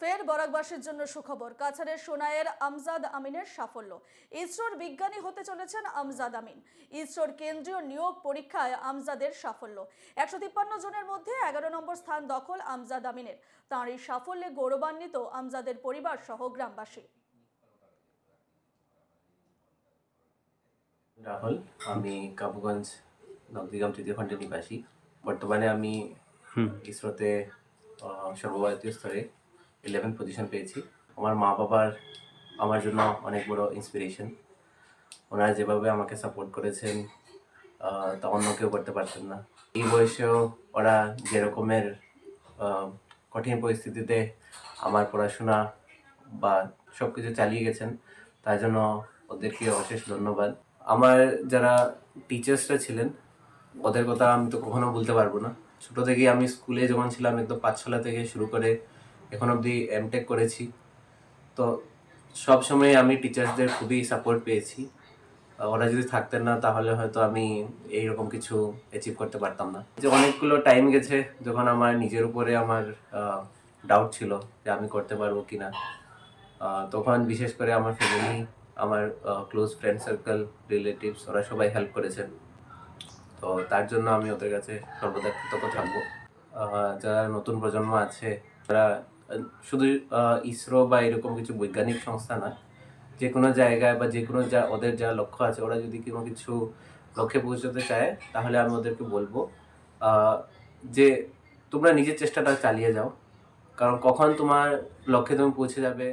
ফের বরাকবাসীর জন্য সুখবর। কাছাড়ের সোনাইয়ের আমজাদ আমিনের সাফল্য। ইসরোর বিজ্ঞানী হতে চলেছেন আমজাদ আমিন। ইসরোর কেন্দ্রীয় নিয়োগ পরীক্ষায় আমজাদের সাফল্য। একশো তিপ্পান্ন জনের মধ্যে এগারো নম্বর স্থান দখল আমজাদ আমিনের। তাঁর এই সাফল্যে গৌরবান্বিত আমজাদের পরিবার সহ গ্রামবাসী। রাহুল আমি কাবুগঞ্জ নবদিগাম তৃতীয় খণ্ডের নিবাসী। বর্তমানে আমি ইসরোতে সর্বভারতীয় স্তরে ইলেভেন পজিশন পেয়েছি। আমার মা বাবার, আমার জন্য অনেক বড় ইন্সপিরেশন ওনারা যেভাবে আমাকে সাপোর্ট করেছেন তা অন্য কেউ করতে পারতেন না। এই বয়সেও ওরা যেরকমের কঠিন পরিস্থিতিতে আমার পড়াশোনা বা সব কিছু চালিয়ে গেছেন, তার জন্য ওদেরকে অশেষ ধন্যবাদ। আমার যারা টিচার্সরা ছিলেন, ওদের কথা আমি তো কখনো বলতে পারব না। ছোটো থেকেই আমি স্কুলে যখন ছিলাম, একদম পাঠশালা থেকে শুরু করে এখন অবধি এমটেক করেছি। তো সব সময় আমি টিচার্সদের খুবই সাপোর্ট পেয়েছি। ওরা যদি থাকতেন না, তাহলে হয়তো আমি এইরকম কিছু অ্যাচিভ করতে পারতাম না। যে অনেকগুলো টাইম গেছে যখন আমার নিজের উপরে আমার ডাউট ছিল যে আমি করতে পারব কি না তখন বিশেষ করে আমার ফ্যামিলি আমার ক্লোজ ফ্রেন্ড সার্কেল রিলেটিভস ওরা সবাই হেল্প করেছেন। তো তার জন্য আমি ওদের কাছে সর্বদা কৃতজ্ঞ থাকব। যারা নতুন প্রজন্ম আছে, তারা শুধু ইসরো বা এরকম কিছু বৈজ্ঞানিক সংস্থা না যে কোনো জায়গায় বা যে কোনো যা, ওদের যা লক্ষ্য আছে, ওরা যদি কোনো কিছু লক্ষ্যে পৌঁছতে চায়, তাহলে আমি ওদেরকে বলব যে তোমরা নিজের চেষ্টাটা চালিয়ে যাও। কারণ কখন তোমার লক্ষ্যে তুমি পৌঁছে যাবে